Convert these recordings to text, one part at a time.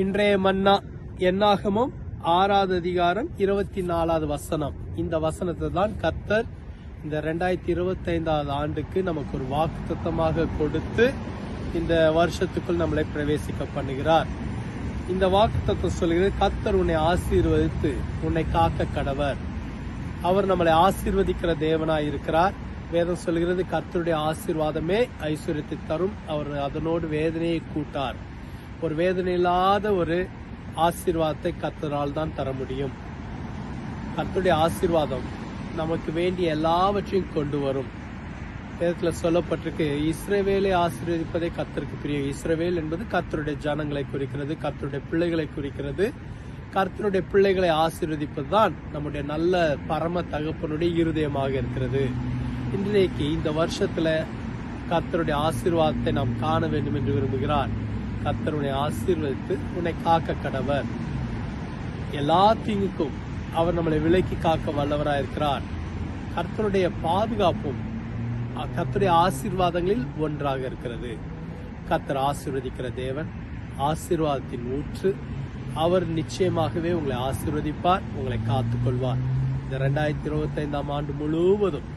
இன்றைய மன்னா என்னாகமும் ஆறாவது அதிகாரம் இருபத்தி நாலாவது வசனம். இந்த வசனத்தை தான் கத்தர் இந்த ரெண்டாயிரத்தி இருபத்தி ஐந்தாவது ஆண்டுக்கு நமக்கு ஒரு வாக்குத்தத்தமாக கொடுத்து இந்த வருஷத்துக்குள் நம்மளை பிரவேசிக்க பண்ணுகிறார். இந்த வாக்குத்தத்தம் சொல்கிறது கத்தர் உன்னை ஆசீர்வதித்து உன்னை காக்க கடவர். அவர் நம்மளை ஆசீர்வதிக்கிற தேவனாய் இருக்கிறார். வேதம் சொல்கிறது கர்த்தருடைய ஆசீர்வாதமே ஐஸ்வர்யத்தை தரும். அவர் அதனோடு வேதனையை கூட்டார். ஒரு வேதனை இல்லாத ஒரு ஆசீர்வாதத்தை கத்தரால் தான் தர முடியும். கர்த்தருடைய ஆசீர்வாதம் நமக்கு வேண்டிய எல்லாவற்றையும் கொண்டு வரும். வேதத்தில் சொல்லப்பட்டிருக்கு இஸ்ரேவேலை ஆசீர்வதிப்பதே கத்தருக்கு பிரியம். இஸ்ரேவேல் என்பது கத்தருடைய ஜனங்களை குறிக்கிறது கர்த்தருடைய பிள்ளைகளை குறிக்கிறது. கர்த்தருடைய பிள்ளைகளை ஆசீர்வதிப்பது தான் நம்முடைய நல்ல பரம தகப்பனுடைய இருதயமாக இருக்கிறது. இன்றைக்கு இந்த வருஷத்துல கர்த்தருடைய ஆசீர்வாதத்தை நாம் காண வேண்டும் என்று விரும்புகிறார். கர்த்தருடைய ஆசீர்வதித்து உன்னை காக்க கடவர் எல்லா தீங்குக்கும் அவர் நம்மளை விலக்கி காக்க வல்லவராக இருக்கிறார். கர்த்தருடைய பாதுகாப்பும் கர்த்தருடைய ஆசீர்வாதங்களில் ஒன்றாக இருக்கிறது. கர்த்தர் ஆசீர்வதிக்கிற தேவன் ஆசீர்வாதத்தின் ஊற்று. அவர் நிச்சயமாகவே உங்களை ஆசீர்வதிப்பார் உங்களை காத்துக்கொள்வார். இந்த ரெண்டாயிரத்தி இருபத்தைந்தாம் ஆண்டு முழுவதும்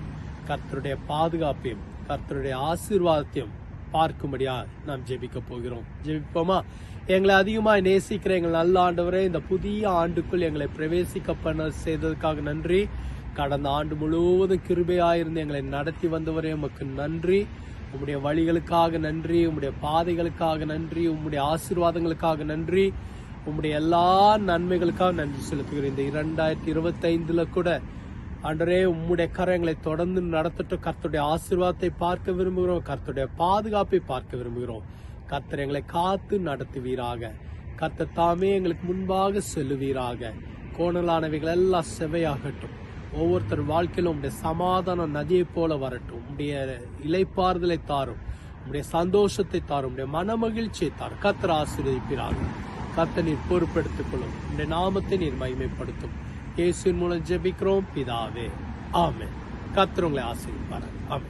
கர்த்தருடைய பாதுகாப்பையும் கர்த்தருடைய ஆசீர்வாதத்தையும் பார்க்கும்படியா நாம் ஜெபிக்க போகிறோம். ஜெபிப்போமா? எங்களை அதிகமாக நேசிக்கிற எங்கள் நல்ல ஆண்டவரே இந்த புதிய ஆண்டுக்குள் எங்களை பிரவேசிக்க பண்ண செய்ததுக்காக நன்றி. கடந்த ஆண்டு முழுவதும் கிருபையாயிருந்து எங்களை நடத்தி வந்தவரே உமக்கு நன்றி. உம்முடைய வழிகளுக்காக நன்றி உம்முடைய பாதைகளுக்காக நன்றி உம்முடைய ஆசீர்வாதங்களுக்காக நன்றி. உம்முடைய எல்லா நன்மைகளுக்காக நன்றி செலுத்துகிறேன். இந்த இரண்டாயிரத்தி இருபத்தைந்துல கூட ஆண்டரே உம்முடைய கரங்களை தொடர்ந்து நடத்தட்டும். கர்த்தருடைய ஆசீர்வாதத்தை பார்க்க விரும்புகிறோம். கர்த்தருடைய பாதுகாப்பை பார்க்க விரும்புகிறோம். கர்த்தர் எங்களை காத்து நடத்துவீராக. கர்த்தர் தாமே எங்களுக்கு முன்பாக செல்லுவீராக. கோணலானவைகள் எல்லாம் செவையாகட்டும் ஒவ்வொருத்தர் வாழ்க்கையிலும் உடைய சமாதான நதியைப் போல வரட்டும். உடைய இலைப்பாறுதலை தாரும். உடைய சந்தோஷத்தை தாரும். உம்முடைய மனமகிழ்ச்சியை தாரும். கத்தர் ஆசீர்வதிப்பீராக. கர்த்தர் நீர் பொறுப்பெடுத்துக் கொள்ளும். உடைய நாமத்தை நீர் மகிமைப்படுத்தும். இயேசுவின் மூலம் ஜெபிக்கிறோம். பிதாவே ஆமே கர்த்தர் உங்களை ஆமே